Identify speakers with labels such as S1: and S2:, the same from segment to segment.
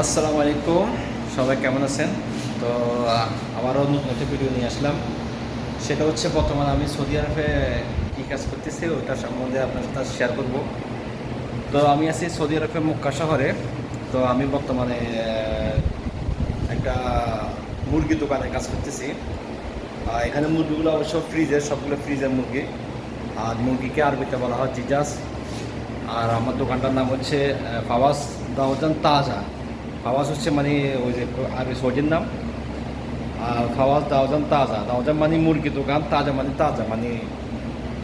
S1: আসসালামু আলাইকুম। সবাই কেমন আছেন? তো আবারও নতুন একটা ভিডিও নিয়ে আসলাম। সেটা হচ্ছে বর্তমানে আমি সৌদি আরবে কী কাজ করতেছি ওইটার সম্বন্ধে আপনার সাথে শেয়ার করব। তো, আমি আছি সৌদি আরবের মক্কা শহরে। তো, আমি বর্তমানে একটা মুরগি দোকানে কাজ করতেছি। এখানে মুরগিগুলো অবশ্য ফ্রিজের সবগুলো ফ্রিজের মুরগি। আর মুরগিকে আরবিতে বলা হয় জিজাস। আর আমার দোকানটার নাম হচ্ছে ফাওয়াজ দাওজান তাজা। ফাওয়াজ হচ্ছে মানে ওই যে আরবি সৌজির নাম। আর ফাওয়াজ দাওজান তাজা। দাওজান মানে মুরগি দোকান, তাজা মানে তাজা মানে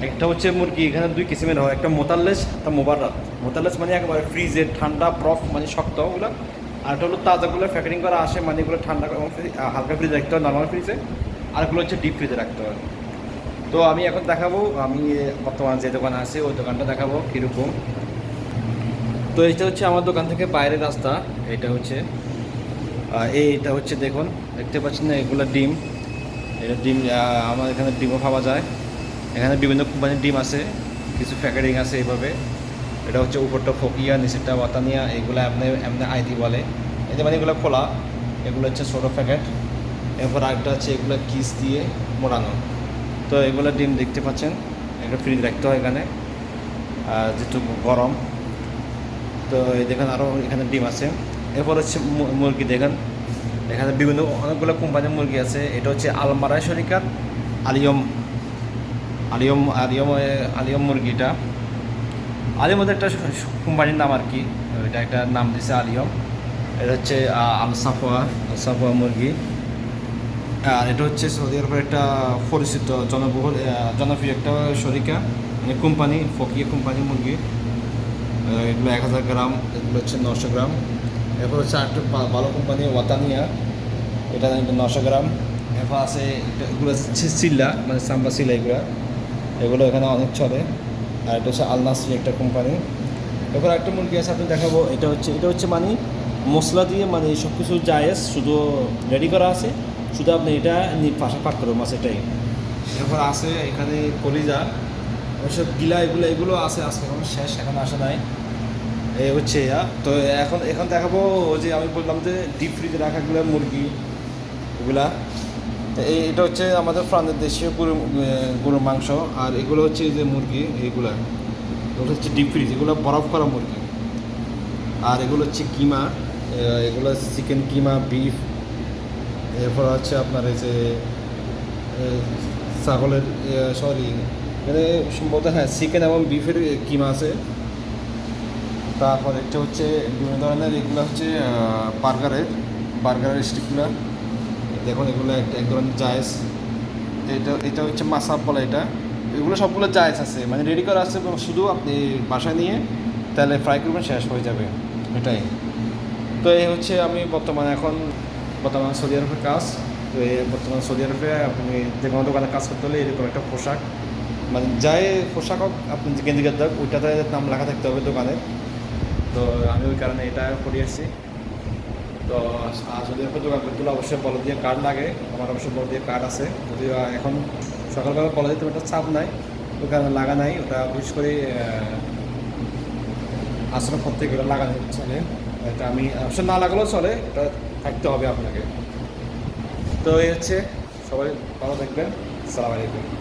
S1: একটা হচ্ছে মুরগি, এখানে দুই কিসিমের হয়, একটা মোতাল্লেস একটা মোবাররাত। মোতাল্লেস মানে একেবারে ফ্রিজে ঠান্ডা, প্রফ মানে শক্ত ওগুলো। আর একটা হলো তাজাগুলো প্যাকেটিং করা আসে মানে এগুলো ঠান্ডা হালকা ফ্রিজে রাখতে হয়, নর্মাল ফ্রিজে। আর এগুলো হচ্ছে ডিপ ফ্রিজে রাখতে হয়। তো আমি এখন দেখাবো, আমি বর্তমানে যে দোকান আছে, ওই দোকানটা দেখাবো কীরকম। তো এটা হচ্ছে আমার দোকান থেকে বাইরের রাস্তা। এটা হচ্ছে এইটা হচ্ছে দেখুন, দেখতে পাচ্ছেন না এগুলো ডিম। এটা ডিম আমার এখানে ডিমও পাওয়া যায়। এখানে বিভিন্ন কোম্পানির ডিম আছে, কিছু প্যাকেটিং আছে এইভাবে। এটা হচ্ছে উপরটা ফকিয়া, নিচেরটা ওয়াতানিয়া, এগুলো এমনি এমনি আইডি বলে। এতে মানে এগুলো খোলা, এগুলো হচ্ছে ছোটো প্যাকেট এরপর আরেকটা হচ্ছে এগুলো কিস দিয়ে মোড়ানো। তো এগুলো ডিম দেখতে পাচ্ছেন, একটা ফ্রিজ রাখতে হয় এখানে। যেটু গরম তো দেখেন আরও এখানে ডিম আছে। এরপর হচ্ছে মুরগি দেখেন। এখানে বিভিন্ন অনেকগুলো কোম্পানির মুরগি আছে। এটা হচ্ছে আলমারাই শরিকার আলিয়ম আলিয়ম আলিয়ম আলিয়ম মুরগিটা আলিয়ম ওদের একটা কোম্পানির নাম আর কি। এটা একটা নাম দিছে আলিয়ম। এটা হচ্ছে আহ, আল সাফোয়া আল সাফোয়া মুরগি। আর এটা হচ্ছে সৌদি আরবের একটা পরিচিত জনবহুল জনপ্রিয় একটা শরিকা মানে কোম্পানি ফকিয়া কোম্পানি মুরগি। এগুলো এক হাজার গ্রাম, এগুলো হচ্ছে নশো গ্রাম। এরপর হচ্ছে আরেকটা ভালো কোম্পানি ওয়াতানিয়া। এটা নশো গ্রাম। এরপর আছে এগুলো সিল্লা মানে সাম্বা সিল্লা এগুলো। এগুলো এখানে অনেক চলে। আর এটা হচ্ছে আলনাসরি একটা কোম্পানি এরপর একটা মুরগি আছে আপনি দেখাবো। এটা হচ্ছে এটা হচ্ছে মানে মশলা দিয়ে মানে সব কিছু জায়েজ, শুধু রেডি করা আছে। শুধু আপনি এটা পাশে পাক করবেন মাছ এটাই এরপর আছে এখানে কলিজা। অবশ্য গিলা এগুলো এগুলো আছে আজকে এখন শেষ এখন আসে নাই। এই হচ্ছে ইয়া তো এখন এখন দেখাবো যে আমি বললাম যে ডিপ ফ্রিজে রাখাগুলো মুরগি, এগুলা। এই এটা হচ্ছে আমাদের ফ্রান্সের দেশীয় গরু গরুর মাংস, আর এগুলো হচ্ছে যে মুরগি এইগুলা এগুলো হচ্ছে ডিপ ফ্রিজ এগুলো বরফ করা মুরগি। আর এগুলো হচ্ছে কিমা এগুলো চিকেন কিমা বিফ এরপর হচ্ছে আপনার এই যে ছাগলের সরি মানে সম্ভবত হ্যাঁ চিকেন এবং বিফের কিমা আছে। তারপর একটা হচ্ছে বিভিন্ন ধরনের, এগুলো হচ্ছে বার্গারের বার্গারের স্টিকগুলো দেখুন, এগুলো একটা এক ধরনের জায়েজ। এটা এটা হচ্ছে মাসাপ বলে এটা। এগুলো সবগুলো জায়েজ আছে। মানে রেডি করা আছে শুধু আপনি বাসায় নিয়ে তাহলে ফ্রাই করবেন, শেষ হয়ে যাবে। এটাই। তো এই হচ্ছে আমি বর্তমানে এখন, বর্তমানে সৌদি আরবের কাজ। তো এই বর্তমানে সৌদি আরবে আপনি যে কোনো দোকানে কাজ করতে হলে এরকম একটা পোশাক মানে যাই পোশাক হোক আপনি যে গেঞ্জি গাদ্দার ওইটাতে নাম লেখা থাকতে হবে দোকানে। তো আমি ওই কারণে এটা করে এসেছি তো যদি এখন দোকান করতে হলে অবশ্যই বলো দিয়ে কার্ড লাগে। আমার অবশ্যই বলো দিয়ে কার্ড আছে। যদিও এখন সকালবেলা বলা দিতে একটা চাপ নাই ওই কারণে লাগা নাই। ওটা বিশেষ করে আসলে প্রত্যেক ওটা লাগানো চলে? এটা আমি অবশ্য না লাগালেও চলে এটা থাকতে হবে আপনাকে। তো এই হচ্ছে সবাই ভালো থাকবেন। সালাম আলাইকুম।